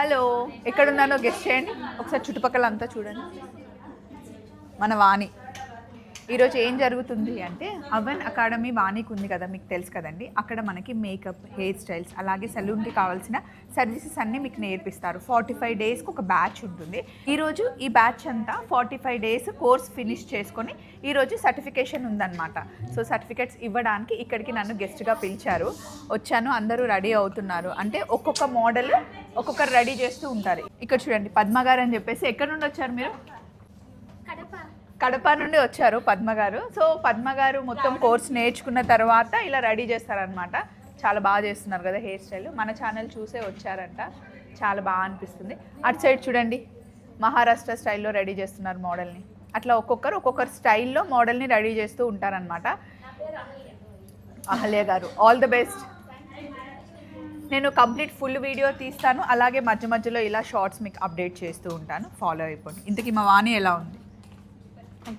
Hello ఎక్కడున్నానో guest చేయండి. ఒకసారి చుట్టుపక్కల అంతా చూడండి. మన వాణి. ఈరోజు ఏం జరుగుతుంది అంటే అవన్ అకాడమీ వాణికి ఉంది కదా మీకు తెలుసు కదండి. అక్కడ మనకి మేకప్ హెయిర్ స్టైల్స్ అలాగే సెలూన్కి కావాల్సిన సర్వీసెస్ అన్నీ మీకు నేర్పిస్తారు. ఫార్టీ ఫైవ్ డేస్కి ఒక బ్యాచ్ ఉంటుంది. ఈరోజు ఈ బ్యాచ్ అంతా forty five days course finish చేసుకొని ఈరోజు సర్టిఫికేషన్ ఉందన్నమాట. సో సర్టిఫికేట్స్ ఇవ్వడానికి ఇక్కడికి నన్ను గెస్ట్గా పిలిచారు. వచ్చాను అందరూ రెడీ అవుతున్నారు. అంటే ఒక్కొక్క మోడల్ ఒక్కొక్కరు రెడీ చేస్తూ ఉంటారు. ఇక్కడ చూడండి పద్మ గారు అని చెప్పేసి ఎక్కడ నుండి వచ్చారు మీరు? కడప నుండి వచ్చారు పద్మ గారు. సో పద్మ గారు మొత్తం కోర్స్ నేర్చుకున్న తర్వాత ఇలా రెడీ చేస్తారనమాట చాలా బాగా చేస్తున్నారు కదా హెయిర్ స్టైల్. మన ఛానల్ చూసే వచ్చారంట. చాలా బాగా అనిపిస్తుంది. అటు సైడ్ చూడండి. మహారాష్ట్ర స్టైల్లో రెడీ చేస్తున్నారు మోడల్ని. అట్లా ఒక్కొక్కరు ఒక్కొక్కరు స్టైల్లో మోడల్ని రెడీ చేస్తూ ఉంటారనమాట Ahalya garu all the best నేను కంప్లీట్ ఫుల్ వీడియో తీస్తాను. అలాగే మధ్య మధ్యలో ఇలా షార్ట్స్ మీకు అప్డేట్ చేస్తూ ఉంటాను. ఫాలో అయిపోండి. ఇంతకీ మా వాణి ఎలా ఉంది?